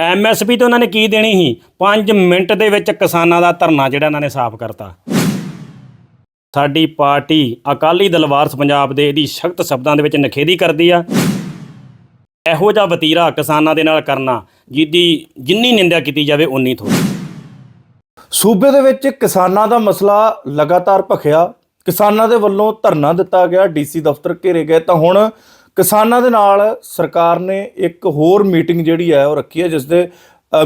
MSP ਤੇ ਉਹਨਾਂ ਨੇ ਕੀ ਦੇਣੀ ਸੀ? 5 ਮਿੰਟ ਦੇ ਵਿੱਚ ਕਿਸਾਨਾਂ ਦਾ ਧਰਨਾ ਜਿਹੜਾ ਇਹਨਾਂ ਨੇ ਸਾਫ਼ ਕਰਤਾ। ਸਾਡੀ ਪਾਰਟੀ ਅਕਾਲੀ ਦਲ ਵਾਰਸ ਪੰਜਾਬ ਦੇ ਇਹਦੀ ਸਖਤ ਸ਼ਬਦਾਂ ਦੇ ਵਿੱਚ ਨਖੇਦੀ ਕਰਦੀ ਆ। ਇਹੋ ਜਿਹਾ ਵਤੀਰਾ ਕਿਸਾਨਾਂ ਦੇ ਨਾਲ ਕਰਨਾ ਜਿਹਦੀ ਜਿੰਨੀ ਨਿੰਦਿਆ ਕੀਤੀ ਜਾਵੇ ਉਨੀ ਥੋੜੀ ਸੂਬੇ ਦੇ ਵਿੱਚ ਕਿਸਾਨਾਂ ਦਾ ਮਸਲਾ ਲਗਾਤਾਰ ਭਖਿਆ। ਕਿਸਾਨਾਂ ਦੇ ਵੱਲੋਂ ਧਰਨਾ ਦਿੱਤਾ ਗਿਆ, ਡੀਸੀ ਦਫ਼ਤਰ ਘੇਰੇ ਗਏ। ਤਾਂ ਹੁਣ ਕਿਸਾਨਾਂ ਦੇ ਨਾਲ ਸਰਕਾਰ ਨੇ ਇੱਕ ਹੋਰ ਮੀਟਿੰਗ ਜਿਹੜੀ ਹੈ ਉਹ ਰੱਖੀ ਹੈ, ਜਿਸ ਦੇ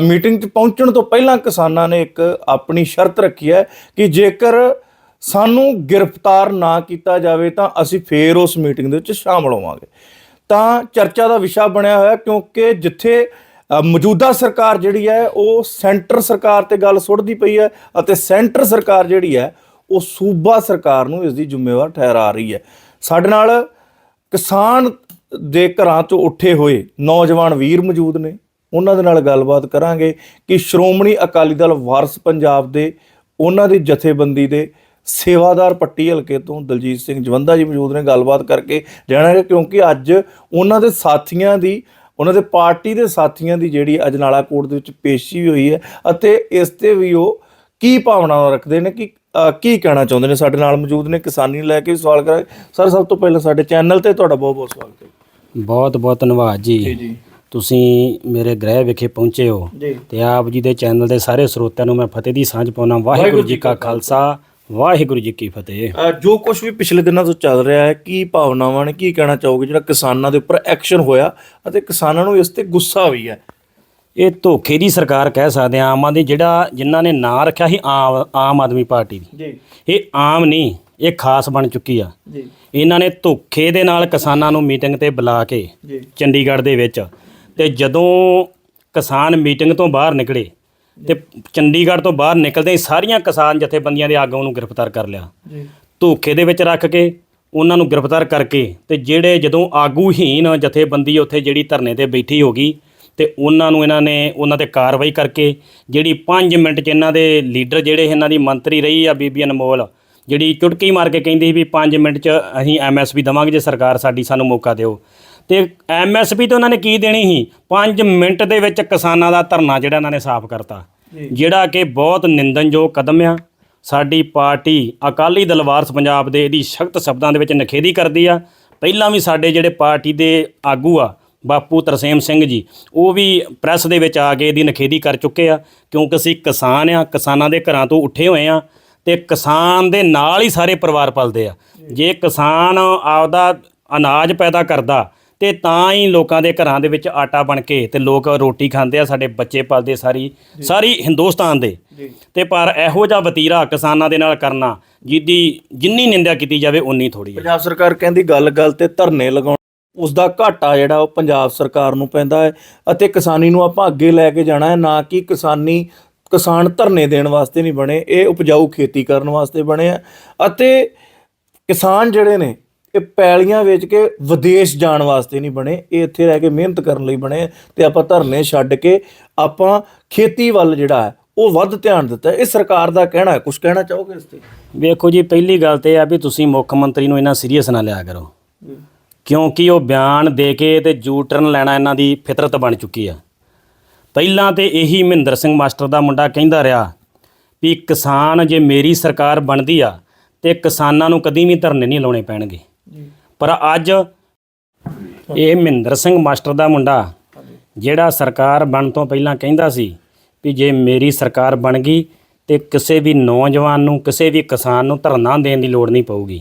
ਮੀਟਿੰਗ 'ਚ ਪਹੁੰਚਣ ਤੋਂ ਪਹਿਲਾਂ ਕਿਸਾਨਾਂ ਨੇ ਇੱਕ ਆਪਣੀ ਸ਼ਰਤ ਰੱਖੀ ਹੈ ਕਿ ਜੇਕਰ ਸਾਨੂੰ ਗ੍ਰਿਫਤਾਰ ਨਾ ਕੀਤਾ ਜਾਵੇ ਤਾਂ ਅਸੀਂ ਫੇਰ ਉਸ ਮੀਟਿੰਗ ਦੇ ਵਿੱਚ ਸ਼ਾਮਲ ਹੋਵਾਂਗੇ। ਤਾਂ ਚਰਚਾ ਦਾ ਵਿਸ਼ਾ ਬਣਿਆ ਹੋਇਆ ਕਿਉਂਕਿ ਜਿੱਥੇ ਮੌਜੂਦਾ ਸਰਕਾਰ ਜਿਹੜੀ ਹੈ ਉਹ ਸੈਂਟਰ ਸਰਕਾਰ ਤੇ ਗੱਲ ਸੁੱਟਦੀ ਪਈ ਹੈ ਅਤੇ ਸੈਂਟਰ ਸਰਕਾਰ ਜਿਹੜੀ ਹੈ ਉਹ ਸੂਬਾ ਸਰਕਾਰ ਨੂੰ ਇਸ ਦੀ ਜ਼ਿੰਮੇਵਾਰ ਠਹਿਰਾ ਰਹੀ ਹੈ। ਸਾਡੇ ਨਾਲ ਕਿਸਾਨ ਦੇ ਘਰਾਂ ਤੋਂ ਉੱਠੇ ਹੋਏ ਨੌਜਵਾਨ ਵੀਰ ਮੌਜੂਦ ਨੇ। ਉਹਨਾਂ ਦੇ ਨਾਲ ਗੱਲਬਾਤ ਕਰਾਂਗੇ ਕਿ ਸ਼੍ਰੋਮਣੀ ਅਕਾਲੀ ਦਲ ਵਾਰਸ ਪੰਜਾਬ ਦੇ ਉਹਨਾਂ ਦੀ ਜਥੇਬੰਦੀ ਦੇ ਸੇਵਾਦਾਰ ਪੱਟੀ ਹਲਕੇ ਤੋਂ ਦਲਜੀਤ ਸਿੰਘ ਜਵੰਦਾ ਜੀ ਮੌਜੂਦ ਨੇ ਗੱਲਬਾਤ ਕਰਕੇ ਜਾਣਾਂਗੇ ਕਿਉਂਕਿ ਅੱਜ ਉਹਨਾਂ ਦੇ ਸਾਥੀਆਂ ਦੀ, ਉਹਨਾਂ ਦੇ ਪਾਰਟੀ ਦੇ ਸਾਥੀਆਂ ਦੀ ਜਿਹੜੀ ਅਜਨਾਲਾ ਕੋਰਟ ਦੇ ਵਿੱਚ ਪੇਸ਼ੀ ਵੀ ਹੋਈ ਹੈ ਅਤੇ ਇਸ ਤੇ ਵੀ ਉਹ ਕੀ ਭਾਵਨਾਵਾਂ ਰੱਖਦੇ ਨੇ? ਕਿ ਕੀ ਕਹਿਣਾ ਚਾਹੁੰਦੇ ਨੇ? ਸਾਡੇ ਨਾਲ ਮੌਜੂਦ ਨੇ ਕਿਸਾਨੀ ਲੈ ਕੇ ਵੀ ਸਵਾਲ ਕਰਾਂਗੇ ਸਰ ਸਭ ਤੋਂ ਪਹਿਲਾਂ ਸਾਡੇ ਚੈਨਲ ਤੇ ਤੁਹਾਡਾ ਬਹੁਤ ਬਹੁਤ ਸਵਾਗਤ ਹੈ। ਬਹੁਤ ਬਹੁਤ ਧੰਨਵਾਦ ਜੀ। ਜੀ ਤੁਸੀਂ ਮੇਰੇ ਗ੍ਰਹਿ ਵਿਖੇ ਪਹੁੰਚੇ ਹੋ ਤੇ ਆਪ ਜੀ ਦੇ ਚੈਨਲ ਦੇ ਸਾਰੇ ਸਰੋਤਿਆਂ ਨੂੰ ਮੈਂ ਫਤਿਹ ਦੀ ਸਾਂਝ ਪਾਉਣਾ। ਵਾਹਿਗੁਰੂ ਜੀ ਕਾ ਖਾਲਸਾ। ਵਾਹਿਗੁਰੂ ਜੀ ਕੀ ਫਤਿਹ। ਜੋ ਕੁਝ ਵੀ ਪਿਛਲੇ ਦਿਨਾਂ ਤੋਂ ਚੱਲ ਰਿਹਾ ਹੈ ਕੀ ਭਾਵਨਾਵਾਂ ਨੇ ਕੀ ਕਹਿਣਾ ਚਾਹੋਗੇ? ਜਿਹੜਾ ਕਿਸਾਨਾਂ ਦੇ ਉੱਪਰ ਐਕਸ਼ਨ ਹੋਇਆ ਅਤੇ ਕਿਸਾਨਾਂ ਨੂੰ ਇਸ ਤੇ ਗੁੱਸਾ ਵੀ ਹੈ। ਇਹ ਧੋਖੇ ਦੀ ਸਰਕਾਰ ਕਹਿ ਸਕਦੇ ਆ ਆਮ ਆਦਮੀ ਜਿਹੜਾ ਜਿਨ੍ਹਾਂ ਨੇ ਨਾਂ ਰੱਖਿਆ ਸੀ ਆਮ ਆਮ ਆਦਮੀ ਪਾਰਟੀ ਦੀ। ਜੀ। ਇਹ ਆਮ ਨਹੀਂ ਇਹ ਖਾਸ ਬਣ ਚੁੱਕੀ ਆ। ਜੀ। ਇਹਨਾਂ ਨੇ ਧੋਖੇ ਦੇ ਨਾਲ ਕਿਸਾਨਾਂ ਨੂੰ ਮੀਟਿੰਗ ਤੇ ਬੁਲਾ ਕੇ ਜੀ। ਚੰਡੀਗੜ੍ਹ ਦੇ ਵਿੱਚ ਤੇ ਜਦੋਂ ਕਿਸਾਨ ਮੀਟਿੰਗ ਤੋਂ ਬਾਹਰ ਨਿਕਲੇ ਤੇ ਚੰਡੀਗੜ੍ਹ ਤੋਂ ਬਾਹਰ ਨਿਕਲਦੇ ਹੀ ਸਾਰੀਆਂ ਕਿਸਾਨ ਜਥੇਬੰਦੀਆਂ ਦੇ ਆਗੂਆਂ ਨੂੰ ਗ੍ਰਿਫਤਾਰ ਕਰ ਲਿਆ। ਜੀ। ਧੋਖੇ ਦੇ ਵਿੱਚ ਰੱਖ ਕੇ ਉਹਨਾਂ ਨੂੰ ਗ੍ਰਿਫਤਾਰ ਕਰਕੇ ਤੇ ਜਿਹੜੇ ਜਦੋਂ ਆਗੂਹੀਨ ਜਥੇਬੰਦੀ ਉੱਥੇ ਜਿਹੜੀ ਧਰਨੇ ਤੇ ਬੈਠੀ ਹੋ ਗਈ ਤੇ ਉਹਨਾਂ ਨੂੰ ਇਹਨਾਂ ਨੇ ਉਹਨਾਂ ਤੇ ਕਾਰਵਾਈ ਕਰਕੇ ਜਿਹੜੀ 5 ਮਿੰਟ 'ਚ ਇਹਨਾਂ ਦੇ ਲੀਡਰ ਜਿਹੜੇ ਇਹਨਾਂ ਦੀ ਮੰਤਰੀ ਰਹੀ ਆ ਬੀਬੀ ਅਨਮੋਲ ਜਿਹੜੀ ਚੁਟਕੀ ਮਾਰ ਕੇ ਕਹਿੰਦੀ ਸੀ ਵੀ 5 ਮਿੰਟ 'ਚ ਅਸੀਂ ਐਮਐਸਪੀ ਦਵਾਂਗੇ ਜੇ ਸਰਕਾਰ ਸਾਡੀ ਸਾਨੂੰ ਮੌਕਾ ਦਿਓ। ਤੇ ਐਮਐਸਪੀ ਤੇ ਉਹਨਾਂ ਨੇ ਕੀ ਦੇਣੀ ਸੀ? 5 ਮਿੰਟ ਦੇ ਵਿੱਚ ਕਿਸਾਨਾਂ ਦਾ ਧਰਨਾ ਜਿਹੜਾ ਇਹਨਾਂ ਨੇ ਸਾਫ਼ ਕਰਤਾ। ਜਿਹੜਾ ਕਿ ਬਹੁਤ ਨਿੰਦਨਯੋਗ ਕਦਮ ਆ। ਸਾਡੀ ਪਾਰਟੀ ਅਕਾਲੀ ਦਲ ਵਾਰਸ ਪੰਜਾਬ ਦੇ ਇਹਦੀ ਸਖਤ ਸ਼ਬਦਾਂ ਦੇ ਵਿੱਚ ਨਖੇਦੀ ਕਰਦੀ ਆ। ਪਹਿਲਾਂ ਵੀ ਸਾਡੇ ਜਿਹੜੇ ਪਾਰਟੀ ਦੇ ਆਗੂ ਆ ਬਾਪੂ ਤਰਸੇਮ ਸਿੰਘ ਜੀ ਉਹ ਵੀ ਪ੍ਰੈਸ ਦੇ ਵਿੱਚ ਆ ਕੇ ਇਹਦੀ ਨਖੇਦੀ ਕਰ ਚੁੱਕੇ ਆ ਕਿਉਂਕਿ ਅਸੀਂ ਕਿਸਾਨ ਆ ਕਿਸਾਨਾਂ ਦੇ ਘਰਾਂ ਤੋਂ ਉੱਠੇ ਹੋਏ ਆ ਤੇ ਕਿਸਾਨ ਦੇ ਨਾਲ ਹੀ ਸਾਰੇ ਪਰਿਵਾਰ ਪਲਦੇ ਆ। ਜੇ ਕਿਸਾਨ ਆਪਦਾ ਅਨਾਜ ਪੈਦਾ ਕਰਦਾ ਤੇ ਤਾਂ ਹੀ ਲੋਕਾਂ ਦੇ ਘਰਾਂ ਦੇ ਵਿੱਚ ਆਟਾ ਬਣ ਕੇ ਤੇ ਲੋਕ ਰੋਟੀ ਖਾਂਦੇ ਆ ਸਾਡੇ ਬੱਚੇ ਪਲਦੇ ਸਾਰੀ ਸਾਰੀ ਹਿੰਦੁਸਤਾਨ ਦੇ। ਤੇ ਪਰ ਇਹੋ ਜਿਹਾ ਵਤੀਰਾ ਕਿਸਾਨਾਂ ਦੇ ਨਾਲ ਕਰਨਾ ਜਿਹਦੀ ਜਿੰਨੀ ਨਿੰਦਿਆ ਕੀਤੀ ਜਾਵੇ ਉਨੀ ਥੋੜੀ ਹੈ ਪੰਜਾਬ ਸਰਕਾਰ ਕਹਿੰਦੀ ਗੱਲ-ਗੱਲ ਤੇ ਧਰਨੇ ਲਗਾਉਣ ਉਸ ਦਾ ਘਾਟਾ ਜਿਹੜਾ ਉਹ ਪੰਜਾਬ ਸਰਕਾਰ ਨੂੰ ਪੈਂਦਾ ਹੈ ਅਤੇ ਕਿਸਾਨੀ ਨੂੰ ਆਪਾਂ ਅੱਗੇ ਲੈ ਕੇ ਜਾਣਾ ਹੈ, ਨਾ ਕਿ ਕਿਸਾਨੀ, ਕਿਸਾਨ ਧਰਨੇ ਦੇਣ ਵਾਸਤੇ ਨਹੀਂ ਬਣੇ, ਇਹ ਉਪਜਾਊ ਖੇਤੀ ਕਰਨ ਵਾਸਤੇ ਬਣੇ ਆ। ਅਤੇ ਕਿਸਾਨ ਜਿਹੜੇ ਨੇ, ਇਹ ਪੈਲੀਆਂ ਵੇਚ ਕੇ ਵਿਦੇਸ਼ ਜਾਣ ਵਾਸਤੇ ਨਹੀਂ ਬਣੇ, ਇਹ ਇੱਥੇ ਰਹਿ ਕੇ ਮਿਹਨਤ ਕਰਨ ਲਈ ਬਣੇ ਆ ਤੇ ਆਪਾਂ ਧਰਨੇ ਛੱਡ ਕੇ ਆਪਾਂ ਖੇਤੀ ਵੱਲ ਜਿਹੜਾ ਹੈ, ਉਹ ਵੱਧ ਧਿਆਨ ਦਿੱਤਾ। ਇਹ ਸਰਕਾਰ ਦਾ ਕਹਿਣਾ ਹੈ ਕੁਝ ਕਹਿਣਾ ਚਾਹੋਗੇ ਇਸ ਤੇ? ਵੇਖੋ ਜੀ, ਪਹਿਲੀ ਗੱਲ ਤੇ ਇਹ ਆ ਵੀ ਤੁਸੀਂ ਮੁੱਖ ਮੰਤਰੀ ਨੂੰ ਇਹਨਾਂ ਸੀਰੀਅਸ ਨਾ ਲਿਆ ਕਰੋ। ਕਿਉਂਕਿ ਉਹ ਬਿਆਨ ਦੇ ਕੇ ਤੇ ਯੂ ਟਰਨ ਲੈਣਾ ਇਹਨਾਂ ਦੀ ਫਿਤਰਤ ਬਣ ਚੁੱਕੀ ਆ। ਪਹਿਲਾਂ ਤੇ ਇਹੀ ਮਹਿੰਦਰ ਸਿੰਘ ਮਾਸਟਰ ਦਾ ਮੁੰਡਾ ਕਹਿੰਦਾ ਰਿਹਾ ਵੀ ਕਿਸਾਨ ਜੇ ਮੇਰੀ ਸਰਕਾਰ ਬਣਦੀ ਆ ਤੇ ਕਿਸਾਨਾਂ ਨੂੰ ਕਦੀ ਵੀ ਧਰਨੇ ਨਹੀਂ ਲਾਉਣੇ ਪੈਣਗੇ। ਪਰ ਅੱਜ ਇਹ ਮਹਿੰਦਰ ਸਿੰਘ ਮਾਸਟਰ ਦਾ ਮੁੰਡਾ ਜਿਹੜਾ ਸਰਕਾਰ ਬਣ ਤੋਂ ਪਹਿਲਾਂ ਕਹਿੰਦਾ ਸੀ ਵੀ ਜੇ ਮੇਰੀ ਸਰਕਾਰ ਬਣ ਗਈ ਤੇ ਕਿਸੇ ਵੀ ਨੌਜਵਾਨ ਨੂੰ ਕਿਸੇ ਵੀ ਕਿਸਾਨ ਨੂੰ ਧਰਨਾ ਦੇਣ ਦੀ ਲੋੜ ਨਹੀਂ ਪਊਗੀ।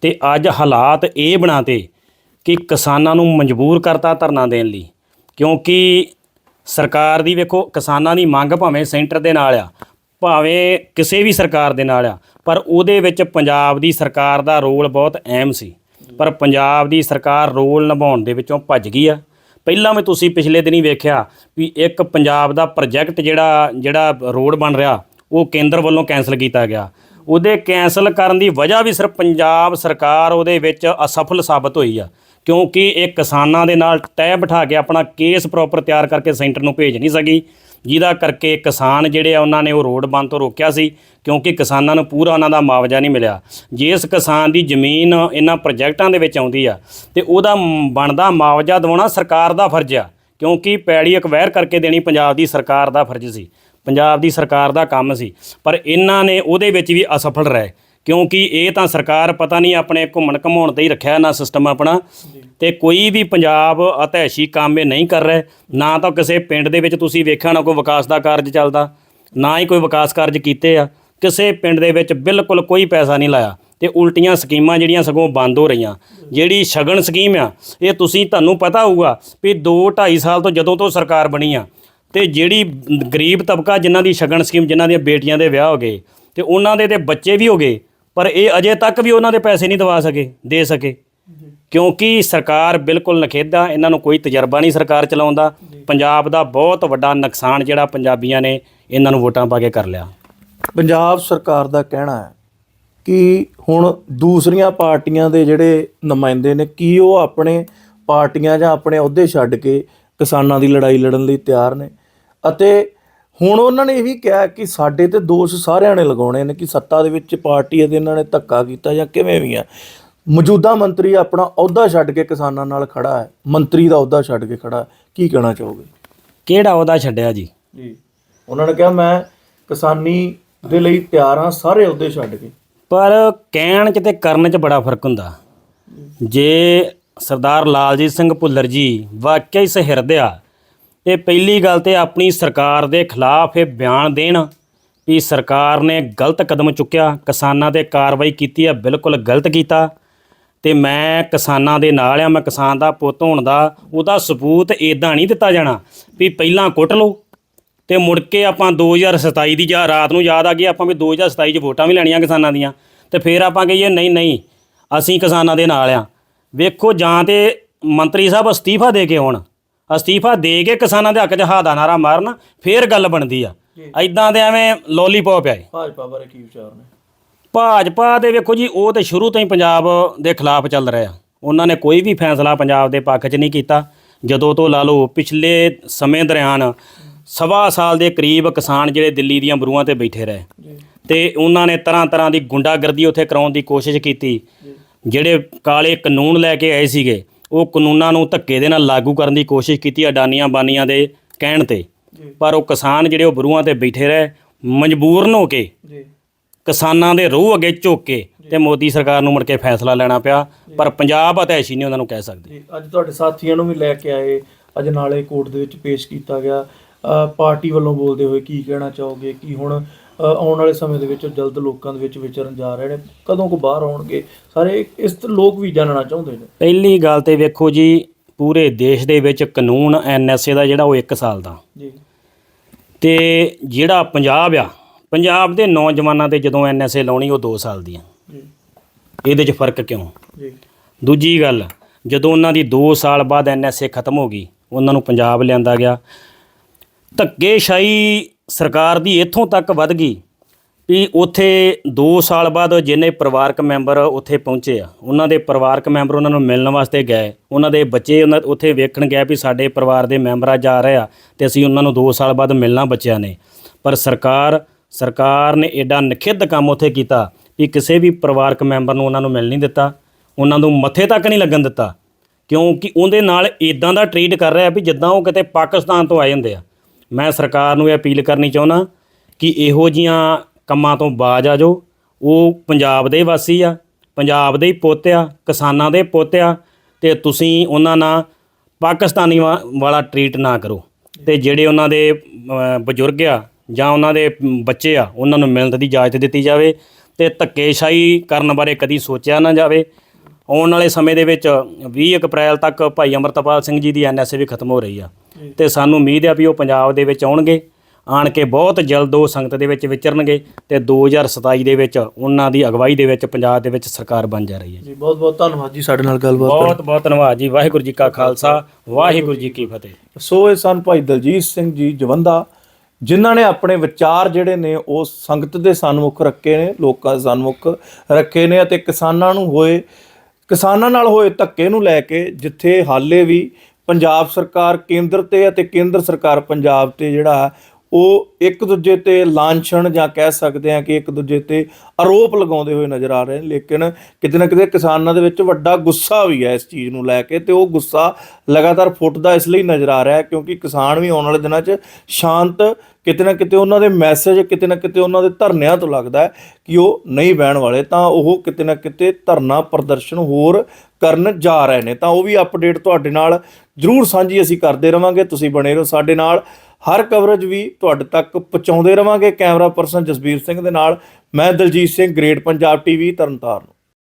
ਤੇ ਅੱਜ ਹਾਲਾਤ ਇਹ ਬਣਾਤੇ ਕਿ ਕਿਸਾਨਾਂ ਨੂੰ ਮਜਬੂਰ ਕਰਤਾ ਧਰਨਾ ਦੇਣ ਲਈ। ਕਿਉਂਕਿ ਸਰਕਾਰ ਦੀ ਵੇਖੋ, ਕਿਸਾਨਾਂ ਦੀ ਮੰਗ ਭਾਵੇਂ ਸੈਂਟਰ ਦੇ ਨਾਲ ਆ, ਭਾਵੇਂ ਕਿਸੇ ਵੀ ਸਰਕਾਰ ਦੇ ਨਾਲ ਆ, ਪਰ ਉਹਦੇ ਵਿੱਚ ਪੰਜਾਬ ਦੀ ਸਰਕਾਰ ਦਾ ਰੋਲ ਬਹੁਤ ਅਹਿਮ ਸੀ। ਪਰ ਪੰਜਾਬ ਦੀ ਸਰਕਾਰ ਰੋਲ ਨਿਭਾਉਣ ਦੇ ਵਿੱਚੋਂ ਭੱਜ ਗਈ ਆ। ਪਹਿਲਾਂ ਵੀ ਤੁਸੀਂ ਪਿਛਲੇ ਦਿਨੀ ਵੇਖਿਆ ਵੀ ਇੱਕ ਪੰਜਾਬ ਦਾ ਪ੍ਰੋਜੈਕਟ ਜਿਹੜਾ ਜਿਹੜਾ ਰੋਡ ਬਣ ਰਿਹਾ, ਉਹ ਕੇਂਦਰ ਵੱਲੋਂ ਕੈਂਸਲ ਕੀਤਾ ਗਿਆ। ਉਹਦੇ ਕੈਂਸਲ ਕਰਨ ਦੀ ਵਜ੍ਹਾ ਵੀ ਸਿਰਫ ਪੰਜਾਬ ਸਰਕਾਰ ਉਹਦੇ ਵਿੱਚ ਅਸਫਲ ਸਾਬਤ ਹੋਈ ਆ। ਕਿਉਂਕਿ ਇਹ ਕਿਸਾਨਾਂ ਦੇ ਨਾਲ ਤੈਅ ਬਿਠਾ ਕੇ ਆਪਣਾ ਕੇਸ ਪ੍ਰੋਪਰ ਤਿਆਰ ਕਰਕੇ ਸੈਂਟਰ ਨੂੰ ਭੇਜ ਨਹੀਂ ਸਕੀ। ਜਿਹਦਾ ਕਰਕੇ ਕਿਸਾਨ ਜਿਹੜੇ ਆ, ਉਹਨਾਂ ਨੇ ਉਹ ਰੋਡ ਬੰਦ ਤੋਂ ਰੋਕਿਆ ਸੀ, ਕਿਉਂਕਿ ਕਿਸਾਨਾਂ ਨੂੰ ਪੂਰਾ ਉਹਨਾਂ ਦਾ ਮੁਆਵਜ਼ਾ ਨਹੀਂ ਮਿਲਿਆ। ਜਿਸ ਕਿਸਾਨ ਦੀ ਜ਼ਮੀਨ ਇਹਨਾਂ ਪ੍ਰੋਜੈਕਟਾਂ ਦੇ ਵਿੱਚ ਆਉਂਦੀ ਆ, ਤੇ ਉਹਦਾ ਬਣਦਾ ਮੁਆਵਜ਼ਾ ਦਿਵਾਉਣਾ ਸਰਕਾਰ ਦਾ ਫਰਜ਼ ਆ, ਕਿਉਂਕਿ ਪੈੜੀ ਅਕਵਾਇਰ ਕਰਕੇ ਦੇਣੀ ਪੰਜਾਬ ਦੀ ਸਰਕਾਰ ਦਾ ਫਰਜ਼ ਸੀ। ਪੰਜਾਬ ਦੀ ਸਰਕਾਰ ਦਾ ਕੰਮ ਸੀ, ਪਰ ਇਹਨਾਂ ਨੇ ਉਹਦੇ ਵਿੱਚ ਵੀ ਅਸਫਲ ਰਹੇ। ਕਿਉਂਕਿ ਇਹ ਤਾਂ ਸਰਕਾਰ ਪਤਾ ਨਹੀਂ ਆਪਣੇ ਘੁੰਮਣ ਘਮਾਉਣ ਤੇ ਹੀ ਰੱਖਿਆ ਨਾ ਸਿਸਟਮ ਆਪਣਾ ਤੇ ਕੋਈ ਵੀ ਪੰਜਾਬ ਅਤੈਸ਼ੀ ਕੰਮ ਇਹ ਨਹੀਂ ਕਰ ਰਿਹਾ ਨਾ ਤਾਂ ਕਿਸੇ ਪਿੰਡ ਦੇ ਵਿੱਚ ਤੁਸੀਂ ਵੇਖਿਆ ਨਾ ਕੋਈ ਵਿਕਾਸ ਦਾ ਕਾਰਜ ਚੱਲਦਾ ਨਾ ਹੀ ਕੋਈ ਵਿਕਾਸ ਕਾਰਜ ਕੀਤੇ ਆ ਕਿਸੇ ਪਿੰਡ ਦੇ ਵਿੱਚ ਬਿਲਕੁਲ ਕੋਈ ਪੈਸਾ ਨਹੀਂ ਲਾਇਆ ਤੇ ਉਲਟੀਆਂ ਸਕੀਮਾਂ ਜਿਹੜੀਆਂ ਸਗੋਂ ਬੰਦ ਹੋ ਰਹੀਆਂ। ਜਿਹੜੀ ਸ਼ਗਨ ਸਕੀਮ ਆ ਇਹ ਤੁਸੀਂ ਤੁਹਾਨੂੰ ਪਤਾ ਹੋਊਗਾ ਵੀ 2 2.5 ਸਾਲ ਤੋਂ ਜਦੋਂ ਤੋਂ ਸਰਕਾਰ ਬਣੀ ਆ ਤੇ ਜਿਹੜੀ ਗਰੀਬ ਤਬਕਾ ਜਿਨ੍ਹਾਂ ਦੀ ਸ਼ਗਨ ਸਕੀਮ ਜਿਨ੍ਹਾਂ ਦੀਆਂ ਬੇਟੀਆਂ ਦੇ ਵਿਆਹ ਹੋ ਗਏ ਤੇ ਉਹਨਾਂ ਦੇ ਤੇ ਬੱਚੇ ਵੀ ਹੋ ਗਏ ਪਰ ਇਹ ਅਜੇ ਤੱਕ ਵੀ ਉਹਨਾਂ ਦੇ ਪੈਸੇ ਨਹੀਂ ਦਵਾ ਸਕੇ ਦੇ ਸਕੇ। ਕਿਉਂਕਿ ਸਰਕਾਰ ਬਿਲਕੁਲ ਨਖੇਧਾ ਇਹਨਾਂ ਨੂੰ ਕੋਈ ਤਜਰਬਾ ਨਹੀਂ ਸਰਕਾਰ ਚਲਾਉਂਦਾ। ਪੰਜਾਬ ਦਾ ਬਹੁਤ ਵੱਡਾ ਨੁਕਸਾਨ ਜਿਹੜਾ ਪੰਜਾਬੀਆਂ ਨੇ ਇਹਨਾਂ ਨੂੰ ਵੋਟਾਂ ਪਾ ਕੇ ਕਰ ਲਿਆ। ਪੰਜਾਬ ਸਰਕਾਰ ਦਾ ਕਹਿਣਾ ਹੈ ਕਿ ਹੁਣ ਦੂਸਰੀਆਂ ਪਾਰਟੀਆਂ ਦੇ ਜਿਹੜੇ ਨੁਮਾਇੰਦੇ ਨੇ ਕੀ ਉਹ ਆਪਣੇ ਪਾਰਟੀਆਂ ਜਾਂ ਆਪਣੇ ਅਹੁਦੇ ਛੱਡ ਕੇ ਕਿਸਾਨਾਂ ਦੀ ਲੜਾਈ ਲੜਨ ਲਈ ਤਿਆਰ ਨੇ? ਅਤੇ ਹੁਣ ਉਹਨਾਂ ਨੇ ਇਹ ਵੀ ਕਿਹਾ ਕਿ ਸਾਡੇ ਤੇ ਦੋਸ਼ ਸਾਰਿਆਂ ਨੇ ਲਗਾਉਣੇ ਨੇ ਕਿ ਸੱਤਾ ਦੇ ਵਿੱਚ ਪਾਰਟੀ ਦੇ ਇਹਨਾਂ ਨੇ ਧੱਕਾ ਕੀਤਾ ਜਾਂ ਕਿਵੇਂ ਵੀ ਆ। ਮੌਜੂਦਾ ਮੰਤਰੀ ਆਪਣਾ ਅਹੁਦਾ ਛੱਡ ਕੇ ਕਿਸਾਨਾਂ ਨਾਲ ਖੜਾ ਹੈ। ਮੰਤਰੀ ਦਾ ਅਹੁਦਾ ਛੱਡ ਕੇ ਖੜਾ ਹੈ। ਕੀ ਕਹਿਣਾ ਚਾਹੋਗੇ? ਕਿਹੜਾ ਉਹਦਾ ਛੱਡਿਆ ਜੀ? ਜੀ। ਉਹਨਾਂ ਨੇ ਕਿਹਾ ਮੈਂ ਕਿਸਾਨੀ ਦੇ ਲਈ ਤਿਆਰ ਹਾਂ ਸਾਰੇ ਅਹੁਦੇ ਛੱਡ ਕੇ। ਪਰ ਕਹਿਣ 'ਚ ਤੇ ਕਰਨ 'ਚ ਬੜਾ ਫ਼ਰਕ ਹੁੰਦਾ। ਜੇ। ਸਰਦਾਰ ਲਾਲਜੀਤ ਸਿੰਘ ਭੁੱਲਰ ਜੀ ਵਾਕਿਆ ਹੀ ਸਹਿਰਦਿਆ ਇਹ ਪਹਿਲੀ ਗੱਲ ਤੇ ਆਪਣੀ ਸਰਕਾਰ ਦੇ ਖਿਲਾਫ ਇਹ ਬਿਆਨ ਦੇਣ ਵੀ ਸਰਕਾਰ ਨੇ ਗਲਤ ਕਦਮ ਚੁੱਕਿਆ, ਕਿਸਾਨਾਂ ਤੇ ਕਾਰਵਾਈ ਕੀਤੀ ਹੈ ਬਿਲਕੁਲ ਗਲਤ ਕੀਤਾ। ਤੇ ਮੈਂ ਕਿਸਾਨਾਂ ਦੇ ਨਾਲ ਆ, ਮੈਂ ਕਿਸਾਨ ਦਾ ਪੁੱਤ, ਹੋਣ ਦਾ ਉਹਦਾ ਸਬੂਤ ਇਦਾਂ ਨਹੀਂ ਦਿੱਤਾ ਜਾਣਾ ਵੀ ਪਹਿਲਾਂ ਕੁੱਟ ਲਓ ਤੇ ਮੁੜ ਕੇ ਆਪਾਂ 2027 ਦੀ ਜਾਂ ਰਾਤ ਨੂੰ ਯਾਦ ਆ ਗਈ, ਆਪਾਂ ਵੀ 2027 ਚ ਵੋਟਾਂ ਵੀ ਲੈਣੀਆਂ ਕਿਸਾਨਾਂ ਦੀਆਂ ਤੇ ਫਿਰ ਆਪਾਂ ਕਹੀਏ ਨਹੀਂ ਨਹੀਂ, ਅਸੀਂ ਕਿਸਾਨਾਂ ਦੇ ਨਾਲ ਆ। ਵੇਖੋ ਜਾਂ ਤੇ ਮੰਤਰੀ ਸਾਹਿਬ ਅਸਤੀਫਾ ਦੇ ਕੇ ਆਉਣ। ਅਸਤੀਫਾ ਦੇ ਕੇ ਕਿਸਾਨਾਂ ਦੇ ਹੱਕ 'ਚ ਹਾ ਦਾ ਨਾਰਾ ਮਾਰਨ ਫਿਰ ਗੱਲ ਬਣਦੀ ਆ। ਐਦਾਂ ਦੇ ਐਵੇਂ ਲੋਲੀਪੌਪ ਆਏ ਭਾਜਪਾ ਬਾਰੇ ਕੀ ਵਿਚਾਰ ਨੇ? ਭਾਜਪਾ ਦੇ ਵੇਖੋ ਜੀ ਉਹ ਤੇ ਸ਼ੁਰੂ ਤੋਂ ਹੀ ਪੰਜਾਬ ਦੇ ਖਿਲਾਫ ਚੱਲ ਰਿਹਾ। ਉਹਨਾਂ ਨੇ ਕੋਈ ਵੀ ਫੈਸਲਾ ਪੰਜਾਬ ਦੇ ਪੱਖ 'ਚ ਨਹੀਂ ਕੀਤਾ। ਜਦੋਂ ਤੋਂ ਲਾ ਲਓ ਪਿਛਲੇ ਸਮੇਂ ਦਰਿਆਨ ਸਵਾ ਸਾਲ ਦੇ ਕਰੀਬ ਕਿਸਾਨ ਜਿਹੜੇ ਦਿੱਲੀ ਦੀਆਂ ਬਰੂਆਂ ਤੇ ਬੈਠੇ ਰਹੇ। ਤੇ ਉਹਨਾਂ ਨੇ ਤਰ੍ਹਾਂ ਤਰ੍ਹਾਂ ਦੀ ਗੁੰਡਾਗਰਦੀ ਉੱਥੇ ਕਰਾਉਣ ਦੀ ਕੋਸ਼ਿਸ਼ ਕੀਤੀ। ਜਿਹੜੇ ਕਾਲੇ ਕਾਨੂੰਨ ਲੈ ਕੇ ਆਏ ਸੀਗੇ ਉਹ ਕਾਨੂੰਨਾਂ ਨੂੰ ਧੱਕੇ ਦੇ ਨਾਲ ਲਾਗੂ ਕਰਨ ਦੀ ਕੋਸ਼ਿਸ਼ ਕੀਤੀ ਅਡਾਨੀਆਂ ਬਾਨੀਆਂ ਦੇ ਕਹਿਣ ਤੇ। ਪਰ ਉਹ ਕਿਸਾਨ ਜਿਹੜੇ ਉਹ ਬਰੂਆਂ ਤੇ ਬੈਠੇ ਰਹੇ ਮਜਬੂਰਨ ਹੋ ਕੇ ਜੀ। ਕਿਸਾਨਾਂ ਦੇ ਰੂਹ ਅੱਗੇ ਝੁੱਕ ਕੇ ਤੇ ਮੋਦੀ ਸਰਕਾਰ ਨੂੰ ਮੁੜ ਕੇ ਫੈਸਲਾ ਲੈਣਾ ਪਿਆ। ਪਰ ਪੰਜਾਬ ਅਤੈਸ਼ੀ ਨਹੀਂ ਉਹਨਾਂ ਨੂੰ ਕਹਿ ਸਕਦੇ। ਜੀ ਅੱਜ ਤੁਹਾਡੇ ਸਾਥੀਆਂ ਨੂੰ ਵੀ ਲੈ ਕੇ ਆਏ। ਅੱਜ ਨਾਲੇ ਕੋਰਟ ਦੇ ਵਿੱਚ ਪੇਸ਼ ਕੀਤਾ ਗਿਆ। ਪਾਰਟੀ ਵੱਲੋਂ ਬੋਲਦੇ ਹੋਏ ਕੀ ਕਹਿਣਾ ਚਾਹੋਗੇ? ਕਿ ਹੁਣ ਆਉਣ ਵਾਲੇ ਸਮੇਂ ਦੇ ਵਿੱਚ ਜਲਦ ਲੋਕਾਂ ਦੇ ਵਿੱਚ ਵਿਚਰਨ ਜਾ ਰਹੇ ਨੇ। ਕਦੋਂ ਕੋ ਬਾਹਰ ਆਉਣਗੇ? ਸਾਰੇ ਇਸ ਤੋਂ ਲੋਕ ਵੀ ਜਾਣਨਾ ਚਾਹੁੰਦੇ ਨੇ। ਪਹਿਲੀ ਗੱਲ ਤੇ ਵੇਖੋ ਜੀ ਪੂਰੇ ਦੇਸ਼ ਦੇ ਵਿੱਚ ਕਾਨੂੰਨ ਐਨਐਸਏ ਦਾ ਜਿਹੜਾ ਉਹ 1 ਸਾਲ ਦਾ। ਜੀ। ਤੇ ਜਿਹੜਾ ਪੰਜਾਬ ਆ ਪੰਜਾਬ ਦੇ ਨੌਜਵਾਨਾਂ ਤੇ ਜਦੋਂ ਐਨਐਸਏ ਲਾਉਣੀ ਉਹ 2 ਸਾਲ ਦੀ ਆ ਜੀ। ਇਹਦੇ 'ਚ ਫ਼ਰਕ ਕਿਉਂ? ਜੀ। ਦੂਜੀ ਗੱਲ ਜਦੋਂ ਉਹਨਾਂ ਦੀ 2 ਸਾਲ ਬਾਅਦ ਐਨਐਸਏ ਖਤਮ ਹੋ ਗਈ ਉਹਨਾਂ ਨੂੰ ਪੰਜਾਬ ਲਿਆਂਦਾ ਗਿਆ। ਧੱਕੇਸ਼ਾਹੀ ਸਰਕਾਰ ਦੀ ਇੱਥੋਂ ਤੱਕ ਵੱਧ ਗਈ ਵੀ ਉੱਥੇ 2 ਸਾਲ ਬਾਅਦ ਜਿੰਨੇ ਪਰਿਵਾਰਕ ਮੈਂਬਰ ਉੱਥੇ ਪਹੁੰਚੇ ਆ, ਉਹਨਾਂ ਦੇ ਪਰਿਵਾਰਕ ਮੈਂਬਰ ਉਹਨਾਂ ਨੂੰ ਮਿਲਣ ਵਾਸਤੇ ਗਏ। ਉਹਨਾਂ ਦੇ ਬੱਚੇ ਉਹਨਾਂ ਉੱਥੇ ਵੇਖਣ ਗਏ ਵੀ ਸਾਡੇ ਪਰਿਵਾਰ ਦੇ ਮੈਂਬਰ ਆ ਜਾ ਰਹੇ ਆ ਤੇ ਅਸੀਂ ਉਹਨਾਂ ਨੂੰ 2 ਸਾਲ ਬਾਅਦ ਮਿਲਣਾ ਬੱਚਿਆਂ ਨੇ। ਪਰ ਸਰਕਾਰ ਸਰਕਾਰ ਨੇ ਐਡਾ ਨਖਿੱਧ ਕੰਮ ਉੱਥੇ ਕੀਤਾ ਵੀ ਕਿਸੇ ਵੀ ਪਰਿਵਾਰਕ ਮੈਂਬਰ ਨੂੰ ਉਹਨਾਂ ਨੂੰ ਮਿਲ ਨਹੀਂ ਦਿੱਤਾ, ਉਹਨਾਂ ਨੂੰ ਮੱਥੇ ਤੱਕ ਨਹੀਂ ਲੱਗਣ ਦਿੱਤਾ। ਕਿਉਂਕਿ ਉਹਦੇ ਨਾਲ ਇਦਾਂ ਦਾ ਟ੍ਰੀਟ ਕਰ ਰਿਹਾ ਵੀ ਜਿੱਦਾਂ ਉਹ ਕਿਤੇ ਪਾਕਿਸਤਾਨ ਤੋਂ ਆਏ ਹੁੰਦੇ ਆ। ਮੈਂ ਸਰਕਾਰ ਨੂੰ ਇਹ ਅਪੀਲ ਕਰਨੀ ਚਾਹੁੰਦਾ ਕਿ ਇਹੋ ਜੀਆਂ ਕੰਮਾਂ ਤੋਂ ਬਾਜ ਆ ਜਾਓ। ਉਹ ਪੰਜਾਬ ਦੇ ਵਾਸੀ ਆ, ਪੰਜਾਬ ਦੇ ਹੀ ਪੁੱਤ ਆ, ਕਿਸਾਨਾਂ ਦੇ ਪੁੱਤ ਆ ਤੇ ਤੁਸੀਂ ਉਹਨਾਂ ਨਾਲ ਪਾਕਿਸਤਾਨੀ ਵਾ- ਵਾਲਾ ਟ੍ਰੀਟ ਨਾ ਕਰੋ। ਤੇ ਜਿਹੜੇ ਉਹਨਾਂ ਦੇ ਬਜ਼ੁਰਗ ਆ ਜਾਂ ਉਹਨਾਂ ਦੇ ਬੱਚੇ ਆ, ਉਹਨਾਂ ਨੂੰ ਮਿਲਣ ਦੀ ਇਜਾਜ਼ਤ ਦਿੱਤੀ ਜਾਵੇ ਤੇ ਧੱਕੇਸ਼ਾਹੀ ਕਰਨ ਬਾਰੇ ਕਦੀ ਸੋਚਿਆ ਨਾ ਜਾਵੇ। ਆਉਣ ਵਾਲੇ ਸਮੇਂ ਦੇ ਵਿੱਚ 20 ਅਪ੍ਰੈਲ ਤੱਕ ਭਾਈ ਅਮਰਤਪਾਲ ਸਿੰਘ ਜੀ ਦੀ ਐਨਐਸਏ ਵੀ ਖਤਮ ਹੋ ਰਹੀ ਆ। ਤੇ ਸਾਨੂੰ ਉਮੀਦ ਆ ਵੀ ਉਹ ਪੰਜਾਬ ਦੇ ਵਿੱਚ ਆਉਣਗੇ। ਆਣ ਕੇ ਬਹੁਤ ਜਲਦ ਉਹ ਸੰਗਤ ਦੇ ਵਿੱਚ ਵਿਚਰਨਗੇ ਤੇ 2027 ਦੇ ਵਿੱਚ ਉਹਨਾਂ ਦੀ ਅਗਵਾਈ ਦੇ ਵਿੱਚ ਪੰਜਾਬ ਦੇ ਵਿੱਚ ਸਰਕਾਰ ਬਣ ਜਾ ਰਹੀ ਹੈ ਜੀ। ਬਹੁਤ ਬਹੁਤ ਧੰਨਵਾਦ ਜੀ ਸਾਡੇ ਨਾਲ ਗੱਲਬਾਤ ਬਹੁਤ ਬਹੁਤ ਧੰਨਵਾਦ ਜੀ। ਵਾਹਿਗੁਰੂ ਜੀ ਕਾ ਖਾਲਸਾ ਵਾਹਿਗੁਰੂ ਜੀ ਕੀ ਫਤਿਹ। ਸੋ ਇਹ ਸਨ ਭਾਈ ਦਲਜੀਤ ਸਿੰਘ ਜੀ ਜਵੰਦਾ ਜਿਨ੍ਹਾਂ ਨੇ ਆਪਣੇ ਵਿਚਾਰ ਜਿਹੜੇ ਨੇ ਉਹ ਸੰਗਤ ਦੇ ਸਨਮੁਖ ਰੱਖੇ ਨੇ ਲੋਕਾਂ ਦੇ ਸਨਮੁਖ ਰੱਖੇ ਨੇ ਅਤੇ ਕਿਸਾਨਾਂ ਨੂੰ ਹੋਏ ਕਿਸਾਨਾਂ ਨਾਲ ਹੋਏ ਧੱਕੇ ਨੂੰ ਲੈ ਕੇ ਜਿੱਥੇ ਹਾਲੇ ਵੀ ਪੰਜਾਬ ਸਰਕਾਰ ਕੇਂਦਰ ਤੇ ਅਤੇ ਕੇਂਦਰ ਸਰਕਾਰ ਪੰਜਾਬ ਤੇ ਜਿਹੜਾ ਉਹ ਇੱਕ ਦੂਜੇ ਤੇ ਲਾਂਛਣ ਜਾਂ ਕਹਿ ਸਕਦੇ ਆ ਕਿ ਇੱਕ ਦੂਜੇ ਤੇ ਆਰੋਪ ਲਗਾਉਂਦੇ ਹੋਏ ਨਜ਼ਰ ਆ ਰਹੇ ਨੇ। ਲੇਕਿਨ ਕਿਤੇ ਨਾ ਕਿਤੇ ਕਿਸਾਨਾਂ ਦੇ ਵਿੱਚ ਵੱਡਾ ਗੁੱਸਾ ਵੀ ਹੈ ਇਸ ਚੀਜ਼ ਨੂੰ ਲੈ ਕੇ ਤੇ ਉਹ ਗੁੱਸਾ ਲਗਾਤਾਰ ਫੁੱਟਦਾ ਇਸ ਲਈ ਨਜ਼ਰ ਆ ਰਿਹਾ ਹੈ ਕਿਉਂਕਿ ਕਿਸਾਨ ਵੀ ਆਉਣ ਵਾਲੇ ਦਿਨਾਂ 'ਚ ਸ਼ਾਂਤ, ਕਿਤੇ ਨਾ ਕਿਤੇ ਉਹਨਾਂ ਦੇ ਮੈਸੇਜ ਕਿਤੇ ਨਾ ਕਿਤੇ ਉਹਨਾਂ ਦੇ ਧਰਨਿਆਂ ਤੋਂ ਲੱਗਦਾ ਹੈ ਕਿ ਉਹ ਨਹੀਂ ਬਹਿਣ ਵਾਲੇ, ਤਾਂ ਉਹ ਕਿਤੇ ਨਾ ਕਿਤੇ ਧਰਨਾ ਪ੍ਰਦਰਸ਼ਨ ਹੋਰ ਕਰਨ ਜਾ ਰਹੇ ਨੇ। ਤਾਂ ਉਹ ਵੀ ਅਪਡੇਟ ਤੁਹਾਡੇ ਨਾਲ ਜਰੂਰ ਸਾਂਝੀ ਅਸੀਂ ਕਰਦੇ ਰਵਾਂਗੇ। ਤੁਸੀਂ ਬਣੇ ਰਹੋ ਸਾਡੇ ਨਾਲ। ਹਰ ਕਵਰੇਜ ਵੀ ਤੁਹਾਡੇ ਤੱਕ ਪਹੁੰਚਾਉਂਦੇ ਰਵਾਂਗੇ। ਕੈਮਰਾ ਪਰਸਨ ਜਸਬੀਰ ਸਿੰਘ ਦੇ ਨਾਲ, ਮੈਂ ਦਲਜੀਤ ਸਿੰਘ ਗ੍ਰੇਟ ਪੰਜਾਬ ਟੀਵੀ ਤਰਨਤਾਰਨ।